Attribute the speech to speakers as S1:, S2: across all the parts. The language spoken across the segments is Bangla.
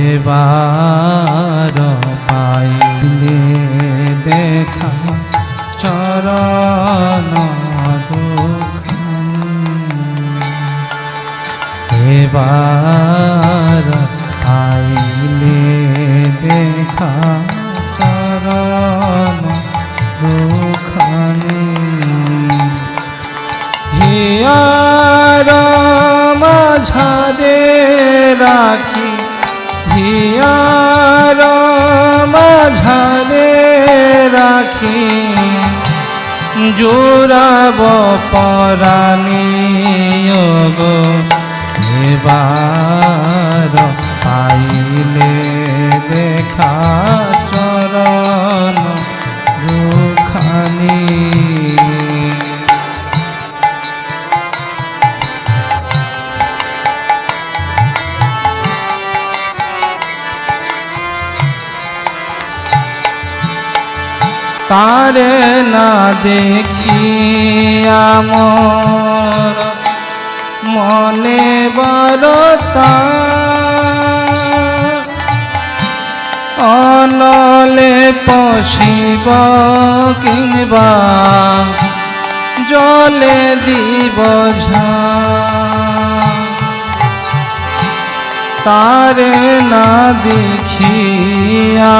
S1: এবার পাইলে দেখা চরণ এবার পাইলে দেখা চরণ দুখানি হিয়ার মাঝারে রাখি হিয়ার মাঝারে রাখি জোরাব পরাণী গো এবার পাইলে দেখা তারে না দেখি আমার? মনে বড়তা অনলে পশিব কিংবা জলে দিব তারে না দেখি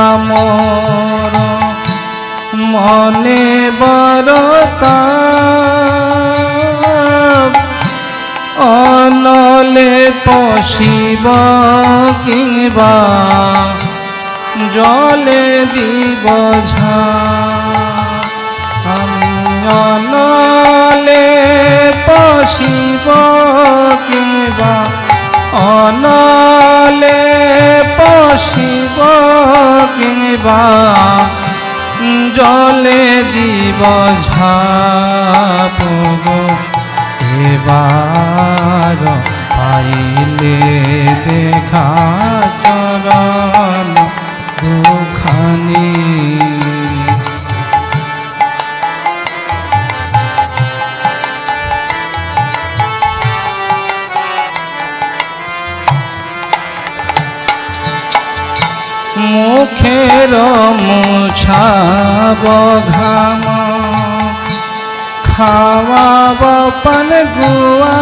S1: আমর। মনে বড়তা অনলে পশিব কিংবা জলে দিব ঝা। অনলে পশিব কিংবা অনলে পশিব কিংবা। জলে দিব ঝাপ এবার আইলে দেখা চরণ দুখানি মুছাব ঘাম। খাওয়াব পান গুয়া।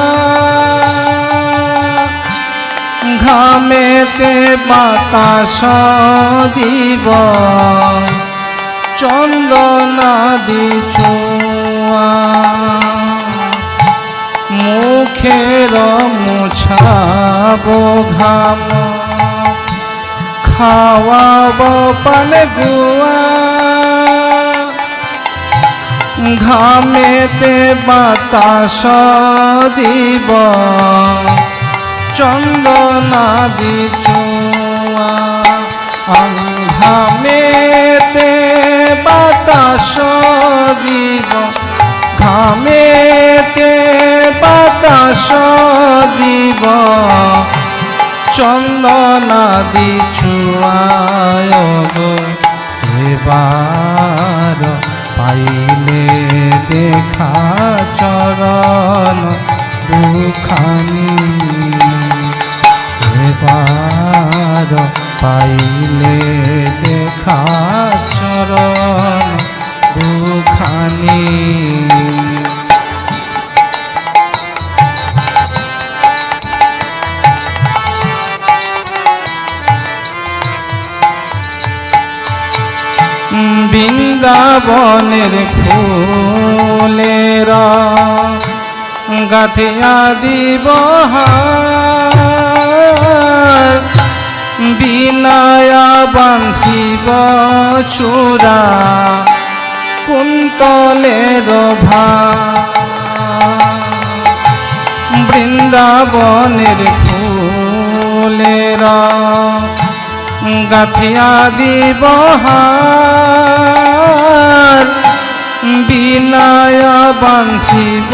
S1: ঘামেতে বাতাস দিব। চন্দনা দি চুয়া মুখের মুছাব ঘাম। খাওয়াব পান গুয়া। ঘামেতে বাতাস দিব। চন্দনাদি চুয়া। ঘামেতে বাতাস দিব। ঘামেতে বাতাস দিব। চন্দনাদি চুয়ায় গো এবার পাইলে দেখা চরণ দুখানি। এবার পাইলে দেখা চরণ দুখানি। বৃন্দাবনের ফুলের গাথিয়া দিব বিনায়া বান্ধিব চূড়া কুন্তলের ভা বৃন্দাবনের ফুলের গাথিয়া দিব বিনায় বান্ধিব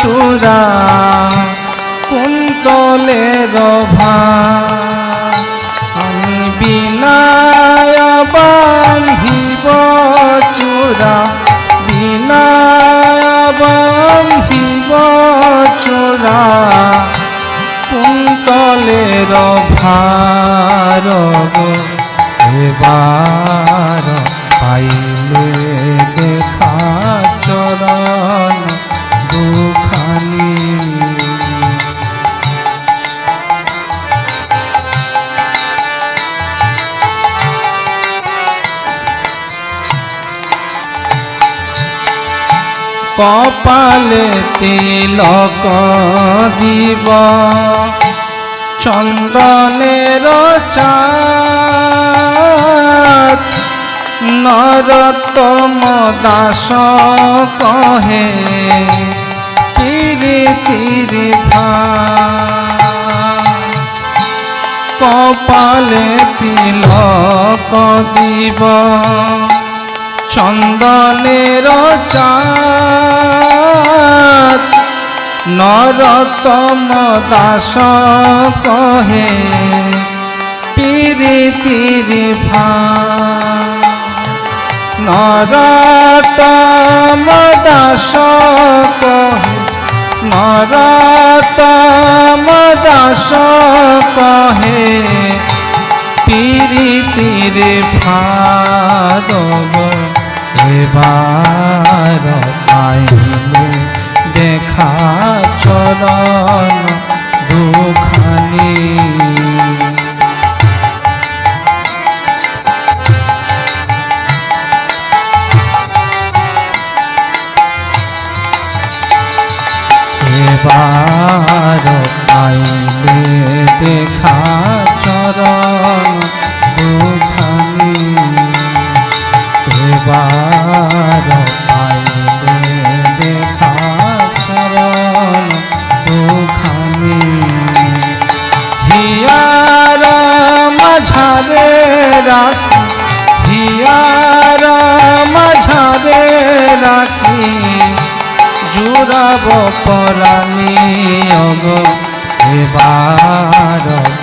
S1: চূড়া। কুন্তলে রভা আমি বিনায় বান্ধিব চূড়া। এবার পাইলে দেখা চরণ দুখানি। কপালে তিলক দিব। চন্দনের চাঁদ। নরতম দাস কহে তিরি তিরি কপালে তিলক দিব। চন্দনের চাঁদ নরতম দাস কহে পিরিতিরি ভা নরতম দাস কহে নরতম দাস কহে পিরিতিরে ভাদব এবার দেখা চরণ দুখানি। এবার পাইলে দেখা চরণ রাখি জুড়াব পরাণী অগ এবার